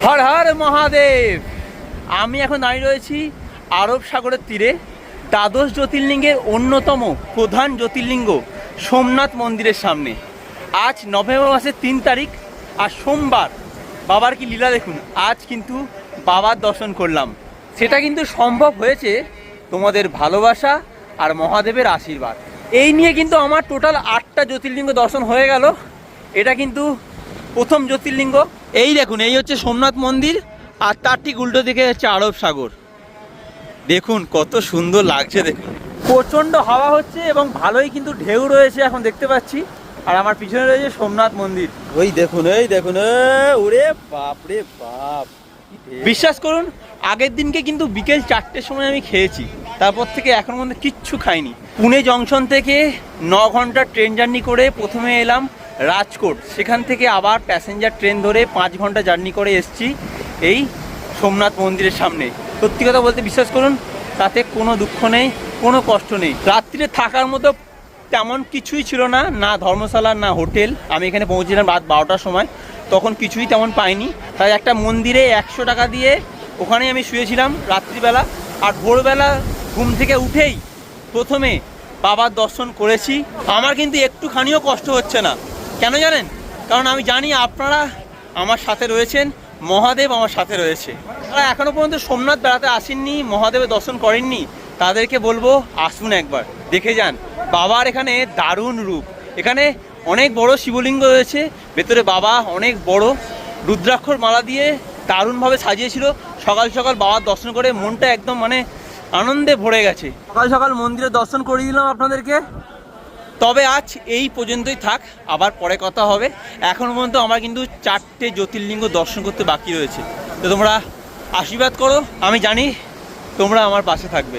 হর হর মহাদেব। আমি এখন দাঁড়িয়ে রয়েছি আরব সাগরের তীরে, দ্বাদশ জ্যোতির্লিঙ্গের অন্যতম প্রধান জ্যোতির্লিঙ্গ সোমনাথ মন্দিরের সামনে। আজ নভেম্বর মাসের তিন তারিখ আর সোমবার। বাবার কি লীলা দেখুন? আজ কিন্তু বাবার দর্শন করলাম। সেটা কিন্তু সম্ভব হয়েছে তোমাদের ভালোবাসা আর মহাদেবের আশীর্বাদ। এই নিয়ে কিন্তু আমার টোটাল আটটা জ্যোতির্লিঙ্গ দর্শন হয়ে গেল। এটা কিন্তু প্রথম জ্যোতির্লিঙ্গ। এই দেখুন এই হচ্ছে সোমনাথ মন্দির আর তার ঠিক উল্টো দিকে হচ্ছে আরব সাগর। দেখুন কত সুন্দর লাগছে দেখুন। প্রচণ্ড হাওয়া হচ্ছে এবং ভালোই কিন্তু ঢেউ রয়েছে এখন দেখতে পাচ্ছি। আর আমার পিছনে রয়েছে সোমনাথ মন্দির। ওই দেখুন এই দেখুন ওরে বাপ রে বাপ বিশ্বাস করুন আগের দিনকে কিন্তু বিকেল চারটের সময় আমি খেয়েছি। তারপর থেকে এখন মধ্যে কিচ্ছু খাইনি। পুনে জংশন থেকে ন ঘণ্টা ট্রেন জার্নি করে প্রথমে এলাম রাজকোট। সেখান থেকে আবার প্যাসেঞ্জার ট্রেন ধরে পাঁচ ঘণ্টা জার্নি করে এসছি এই সোমনাথ মন্দিরের সামনে। সত্যি কথা বলতে বিশ্বাস করুন, তাতে কোনো দুঃখ নেই, কোনো কষ্ট নেই। রাত্রিরে থাকার মতো তেমন কিছুই ছিল না না ধর্মশালা, না হোটেল। আমি এখানে পৌঁছেছিলাম রাত বারোটার সময়, তখন কিছুই তেমন পাইনি। তাই একটা মন্দিরে একশো টাকা দিয়ে ওখানেই আমি শুয়েছিলাম রাত্রিবেলা। আর ভোরবেলা ঘুম থেকে উঠেই প্রথমে বাবার দর্শন করেছি। আমার কিন্তু একটুখানিও কষ্ট হচ্ছে না। কেন জানেন? কারণ আমি জানি আপনারা আমার সাথে রয়েছেন, মহাদেব আমার সাথে রয়েছে। যারা এখনও পর্যন্ত সোমনাথ বেড়াতে আসেননি, মহাদেবের দর্শন করেননি। তাদেরকে বলব, আসুন একবার, দেখে যান। বাবার এখানে দারুণ রূপ। এখানে অনেক বড় শিবলিঙ্গ রয়েছে, ভেতরে বাবা অনেক বড়। রুদ্রাক্ষর মালা দিয়ে দারুণভাবে সাজিয়েছিল। সকাল সকাল বাবার দর্শন করে মনটা একদম মানে আনন্দে ভরে গেছে। সকাল সকাল মন্দিরে দর্শন করে দিলাম আপনাদেরকে। তবে আজ এই পর্যন্তই থাক, আবার পরে কথা হবে। এখন পর্যন্ত আমার কিন্তু চারটে জ্যোতির্লিঙ্গ দর্শন করতে বাকি রয়েছে। তো তোমরা আশীর্বাদ করো, আমি জানি তোমরা আমার পাশে থাকবে।